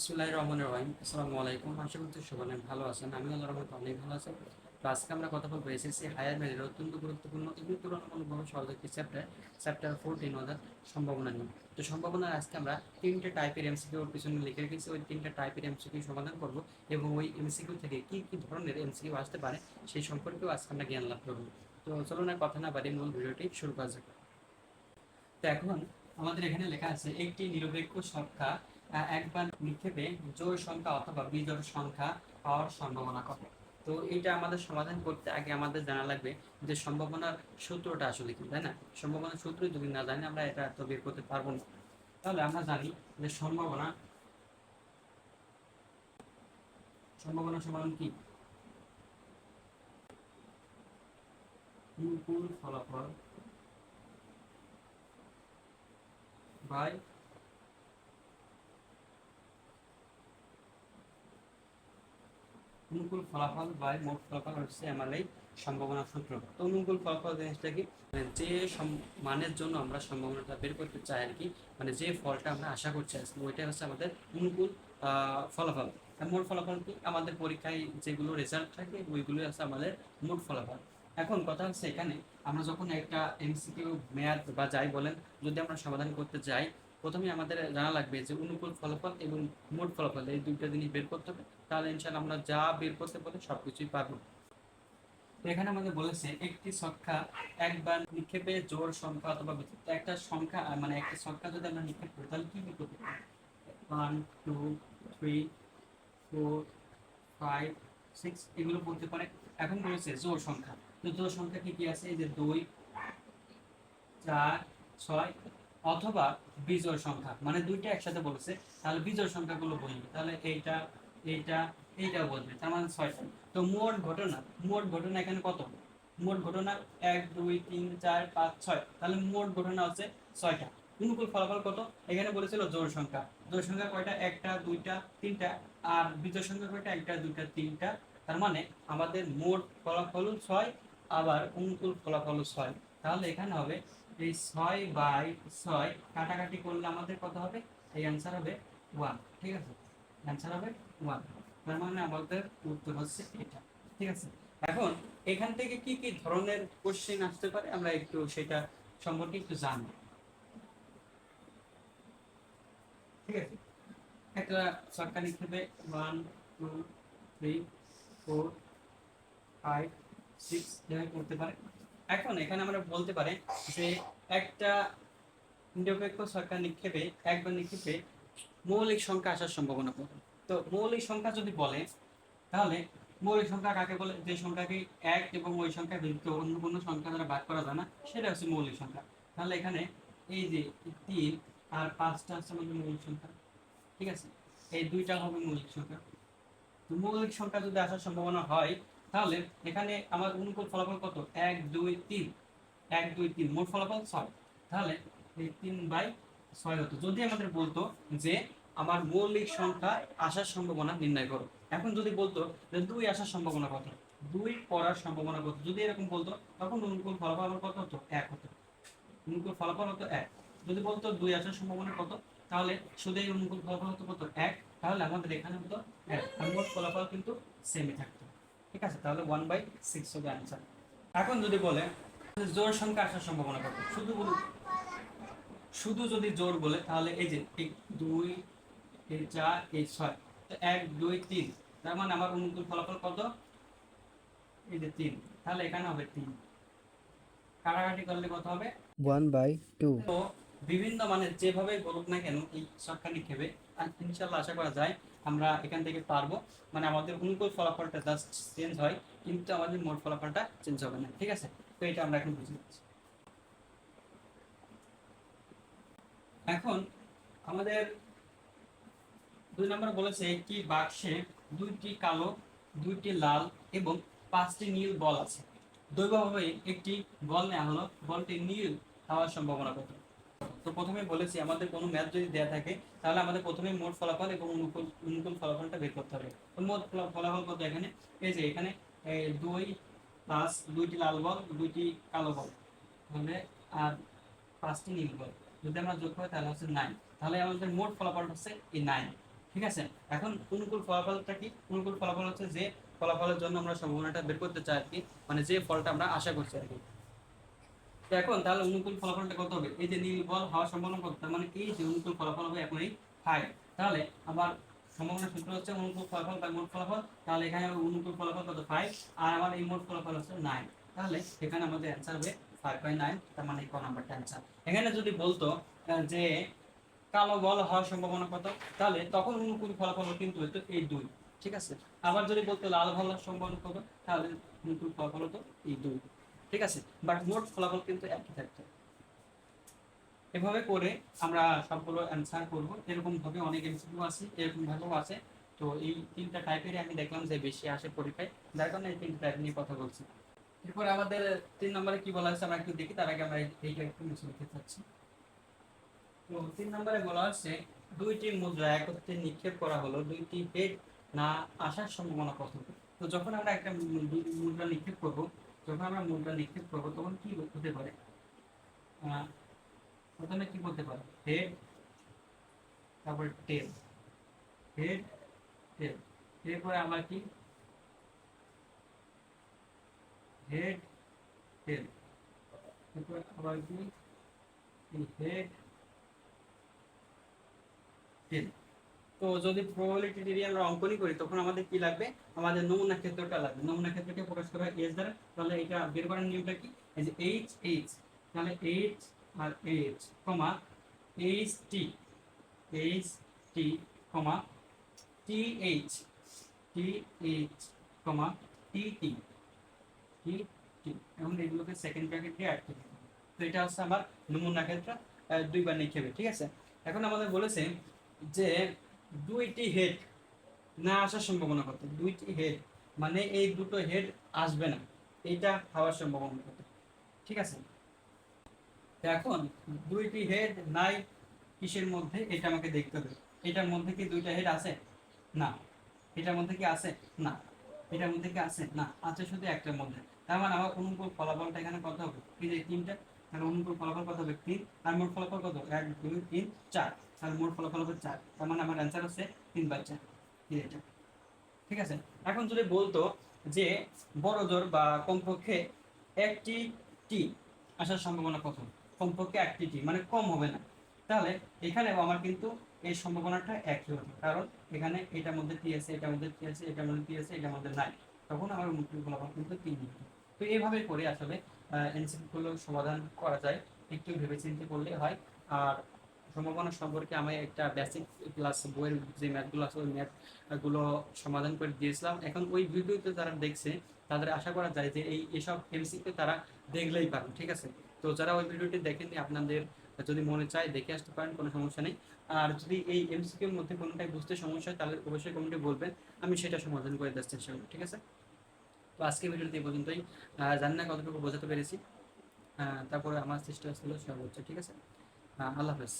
বিসমুল্লাহ রহমান রহিম। আসসালামু আলাইকুম। আশা করছি ভালো আছেন। আমি আল্লাহ অনেক ভালো আছি। তো আজকে আমরা কথা বলব এসএসসি হায়ার অত্যন্ত গুরুত্বপূর্ণ এবং তুলনামূলকভাবে সহজ একটি চ্যাপ্টার চ্যাপ্টার ফোরটিন অর্থাৎ সম্ভাবনা নিয়ে। তো আজকে আমরা টাইপের পিছনে লিখে রেখেছি। ওই টাইপের এমসিকিউ সমাধান করব এবং ওই এমসিকিউ থেকে কি কি ধরনের এমসিকিউ আসতে পারে সেই সম্পর্কেও আজকে আমরা জ্ঞান লাভ করব। তো চলুন কথা না বাড়ি মূল ভিডিওটি শুরু করা যাক। তো এখন আমাদের এখানে লেখা আছে, একটি নিরপেক্ষ সংখ্যা একবার নিক্ষেপে জোড় সংখ্যা অথবা বিজোড় সংখ্যা পাওয়ার সম্ভাবনা কত তো এটা আমাদের সমাধান করতে আগে আমাদের জানা লাগবে যে সম্ভাবনার সূত্রটা আসলে কি, তাই না? সম্ভাবনার সূত্র যদি না জানি আমরা এটা তো বের করতে পারব না। তাহলে আমরা জানি যে সম্ভাবনা সম্ভাবনা সমান কি? ফলাফল বাই অনুকূল ফলাফল বাই মোট ফলাফল হচ্ছে আমার সম্ভাবনা সূত্র। তো অনুকূল ফলাফল জিনিসটা কি? মানে যে মানের জন্য আমরা সম্ভাবনাটা বের করতে চাই আর কি মানে যে ফলটা আমরা আশা করছি আজকে, ওইটাই হচ্ছে আমাদের অনুকূল ফলাফল। মোট ফলাফল কি? আমাদের পরীক্ষায় যেগুলো রেজাল্ট থাকে ওইগুলো হচ্ছে আমাদের মোট ফলাফল। এখন কথা হচ্ছে এখানে, আমরা যখন একটা এমসিকিউ মেয়াদ বা যাই বলেন, যদি আমরা সমাধান করতে যাই প্রথমে আমাদের জানা লাগবে যে অনুকূল ফলাফল এবং মোট ফলাফল, এই দুইটা জিনিস বের করতে হবে। তাহলে ইনশাল্লাহ আমরা যা বের করতে বলে সবকিছুই পারব এখানে আমাদের বলেছে একটি সংখ্যা একবার নিক্ষেপে জোড় সংখ্যা অথবা একটা সংখ্যা মানে একটা সংখ্যা যদি আমরা নিক্ষেপ করি, তাহলে কি কি করতে পারি one two three four five six এগুলো বলতে পারে। এখন বলেছে জোর সংখ্যা। তো জোর সংখ্যা কি কি আছে? এই যে দুই, চার, ছয় অথবা বিজোড় সংখ্যা মানে দুইটা একসাথে বলেছে, তাহলে বিজোড় সংখ্যাগুলো বলবে, তাহলে এইটা এইটা, এইটাও বলবে, তার মানে ছয়টা। তো মোট ঘটনা মোট ঘটনা এখানে কত? মোট ঘটনা এক, দুই, তিন, চার, পাঁচ, ছয়, তাহলে মোট ঘটনা হচ্ছে ছয়টা। অনুকূল ফলাফল কত? এখানে বলেছিল জোড় সংখ্যা। জোড় সংখ্যা কয়টা? একটা, দুইটা, তিনটা, আর বিজয় সংখ্যা কয়টা? একটা, দুইটা, তিনটা, তার মানে আমাদের মোট ফলাফল ছয়, আবার অনুকূল ফলাফল ছয়। তাহলে এখানে হবে এই ছয় বাই ছয় কাটাকাটি করলে আমাদের কত হবে? এই অ্যান্সার হবে ওয়ান ঠিক আছে? অ্যান্সার হবে ওয়ান তার মানে আমাদের উত্তর হচ্ছে এটা, ঠিক আছে? এখন এখান থেকে কি কি ধরনের কোশ্চেন আসতে পারে আমরা একটু সেটা সম্পর্কে একটু জানব ঠিক আছে? একটা সরকার নিক্ষেপে one two three four five six এভাবে করতে পারে। এখন এখানে আমরা বলতে পারি যে একটা নিরপেক্ষ সরকার নিক্ষেপে, একবার নিক্ষেপে মৌলিক সংখ্যা আসার সম্ভাবনা কত তো মৌলিক সংখ্যা যদি বলে, তাহলে মৌলিক সংখ্যা কাকে বলে? যে সংখ্যাকে এক এবং ওই সংখ্যা ব্যতীত অন্য কোনো সংখ্যা দ্বারা ভাগ করা যায় না, সেটা হচ্ছে মৌলিক সংখ্যা। তাহলে এখানে এই যে তিন আর পাঁচটা হচ্ছে আমাদের মৌলিক সংখ্যা, ঠিক আছে? এই দুইটা হবে মৌলিক সংখ্যা। তো মৌলিক সংখ্যা যদি আসার সম্ভাবনা হয় তাহলে এখানে আমার অনুকূল ফলাফল কত? এক, দুই, তিন। এক, দুই, তিন। মোট ফলাফল ছয়। তাহলে এই তিন বাই ছয় হতো। যদি আমাদের বলতো যে আমার মৌলিক সংখ্যা আসার সম্ভাবনা নির্ণয় করো। এখন যদি বলতো যে দুই আসার সম্ভাবনা কত? দুই পড়ার সম্ভাবনা কত? যদি এরকম বলতো, তখন অনুকূল ফলাফল আমার কত হতো? এক হতো। অনুকূল ফলাফল হতো এক। যদি বলতো দুই আসার সম্ভাবনা কত, তাহলে শুধু এই অনুকূল ফলাফল হতো কত? এক। তাহলে আমাদের এখানে হতো এক। মোট ফলাফল কিন্তু সেমই থাকতো। ঠিক আছে? তাহলে ওয়ান বাই সিক্স হবে অ্যান্সার এখন যদি বলে জোর সংখ্যা আসার সম্ভাবনা কত? শুধু বলুন। শুধু যদি জোর বলে তাহলে এই যে এই দুই এই চার এই ছয় তো এক দুই তিন। তার মানে আমার অনুকূল ফলাফল কত? এই যে তিন। তাহলে এখানে হবে তিন। কাটাকাটি করলে কত হবে? 1 by 2 তো বিভিন্ন মানে যেভাবে বলুক না কেন, এই সরকার নিক্ষেপে ইনশাল্লাহ আশা করা যায় আমরা এখান থেকে পারব। মানে আমাদের অনুকূল ফলাফলটা জাস্ট চেঞ্জ হয়, কিন্তু আমাদের মোট ফলাফলটা চেঞ্জ হবে না। ঠিক আছে? তো এটা আমরা এখন বুঝে নিচ্ছি। এখন আমাদের দুই নম্বর বলেছে একটি বাক্সে দুইটি কালো, দুইটি লাল এবং পাঁচটি নীল বল আছে। দৈবভাবে একটি বল নেওয়া হলো। বলটি নীল হওয়ার সম্ভাবনা কত? তো প্রথমে বলেছি, আমাদের কোনো ম্যাথ যদি দেওয়া থাকে, তাহলে আমাদের প্রথমে মোট ফলাফল এবং অনুকূল অনুকূল ফলাফলটা বের করতে হবে। তো মোট ফলাফল কত এখানে? এই যে এখানে দুই প্লাস দুইটি লাল বল, দুইটি কালো বল। তাহলে আর পাঁচটি নীল বল। যদি আমরা যোগ করি, তাহলে হচ্ছে নাইন তাহলে আমাদের মোট ফলাফল হচ্ছে এই নাইন ঠিক আছে? এখন অনুকূল ফলাফলটা কি? অনুকূল ফলাফল হচ্ছে যে ফলাফলের জন্য আমরা সম্ভাবনাটা বের করতে চাই আর কি মানে যে ফলটা আমরা আশা করছি আর কি। এখন তাহলে অনুকূল ফলাফলটা কত হবে? এই যে নীল বল হওয়ার সম্ভাবনা কত? তার মানে এই যে অনুকূল ফলাফল হবে এখন এই ফাইভ তাহলে আমার সম্ভাবনা সূত্র হচ্ছে অনুকূল ফলাফল বা মোট ফলাফল। তাহলে এখানে অনুকূল ফলাফল কত? ফাইভ আর আমার এই মোট ফলাফল হচ্ছে নাইন তাহলে এখানে আমাদের অ্যান্সার হবে ফাইভ বাই নাইন তার মানে ক নাম্বারটা অ্যান্সার এখানে যদি বলতো যে কালো বল হওয়ার সম্ভাবনা কত? তাহলে তখন অনুকূল ফলাফল কিন্তু হতো এই দুই। ঠিক আছে? আবার যদি বলতো লাল হওয়ার সম্ভাবনা কত? তাহলে অনুকূল ফলাফল হতো এই দুই। ঠিক আছে? বাট মোট ফলাফল কিন্তু একই থাকতো। এভাবে করে আমরা সবগুলো অ্যান্সার করব। এরকম ভাবে অনেক এমসিকিউ আছে এরকম ভাবেও আছে। তো এই তিনটা টাইপেরই আমি দেখলাম যে বেশি আসে পরীক্ষায়। যার কারণে এই তিনটা টাইপ নিয়ে কথা বলছি। এরপরে আমাদের তিন নম্বরে কি বলা হচ্ছে আমরা একটু দেখি, তার আগে আমরা এই- এইটা একটু মুছে নিতে চাচ্ছি। তো তিন নম্বরে বলা হচ্ছে দুইটি মুদ্রা একত্রে নিক্ষেপ করা হলো, দুইটি হেড না আসার সম্ভাবনা কত তো যখন আমরা একটা মুদ্রা নিক্ষেপ করব যখন আমরা মুদ্রা নিক্ষেপ করব, তখন কি হতে পারে? প্রথমে কি বলতে পারে? হেড তারপর টেল হেড টেল এরপরে আমরা কি? হেড টেল এরপর আবার কি? হেড টেল তো যদি প্রবাবিলিটি আমরা অঙ্কনই করি, তখন আমাদের কি লাগবে? আমাদের নমুনা ক্ষেত্রটা লাগবে। নমুনা ক্ষেত্রকে প্রকাশ করা এস দ্বারা। তাহলে এটা বের করার নিয়মটা কি? এই যে এইচ এইচ তাহলে এইচ আর H comma H T H T comma T H T H comma T T T T এখন এগুলোকে সেকেন্ড ব্র্যাকেট দিয়ে আটকে তো এটা হচ্ছে আমার নমুনা ক্ষেত্র। দুইবার নিক্ষেপে, ঠিক আছে? এখন আমাদের বলেছে যে দুইটি হেড না আসার সম্ভাবনা কত? দুইটি হেড মানে এই দুটো হেড আসবে না। এইটা হওয়ার সম্ভাবনা কত? ঠিক আছে? এখন দুইটি হেড নাই কিসের মধ্যে? এটা আমাকে দেখতে হবে। এটার মধ্যে কি দুইটা হেড আছে? না। এটার মধ্যে কি আছে? না। এটার মধ্যে কি আছে? না। আছে শুধু একটার মধ্যে। তার মানে আমার অনুকূল ফলাফলটা এখানে কত হবে? এই তিনটা, তাহলে অনুকূল ফলাফল কত হবে? তিন। আর মোট ফলাফল কত? এক, দুই, তিন, চার। তাহলে মোট ফলাফল হবে চার। তার মানে আমার অ্যান্সার হচ্ছে তিন বাই চার। এটা ঠিক আছে? এখন যদি বলতো যে বড় জোর বা কমপক্ষে একটি টি আসার সম্ভাবনা কত? কমপক্ষে একটি টি মানে কম হবে না। তাহলে এখানেও আমার কিন্তু এই সম্ভাবনাটা একই হবে। কারণ এখানে এটার মধ্যে টি আছে, এটার মধ্যে টি আছে, এটার মধ্যে টি আছে, এটার মধ্যে নাই। তখন আমার মুক্তির ফলাফল কিন্তু তিন তো এইভাবে করে আসলে এনসিপিগুলো সমাধান করা যায়। একটু ভেবেচিন্তে করলে হয়। আর সম্ভাবনা সম্পর্কে আমি একটা বেসিক ক্লাস বইয়ের যে ম্যাথগুলো আছে, ওই ম্যাথগুলো সমাধান করে দিয়েছিলাম। এখন ওই ভিডিওতে যারা দেখছে, তাদের আশা করা যায় যে এই এসব এমসিকে তারা দেখলেই পারেন ঠিক আছে? তো যারা ওই ভিডিওটি দেখেননি, আপনাদের যদি মনে চায় দেখে আসতে পারেন, কোনো সমস্যা নেই। আর যদি এই এমসিকিউর মধ্যে কোনোটাই বুঝতে সমস্যা হয়, তাহলে অবশ্যই কমেন্টে বলবেন। আমি সেটা সমাধান করে দেওয়ার চেষ্টা করব, ঠিক আছে? তো আজকে ভিডিওটি এই পর্যন্তই। জানি না কতটুকু বোঝাতে পেরেছি। তারপরে আমার চেষ্টা ছিল সর্বোচ্চ, ঠিক আছে? আল্লাহ হাফেজ।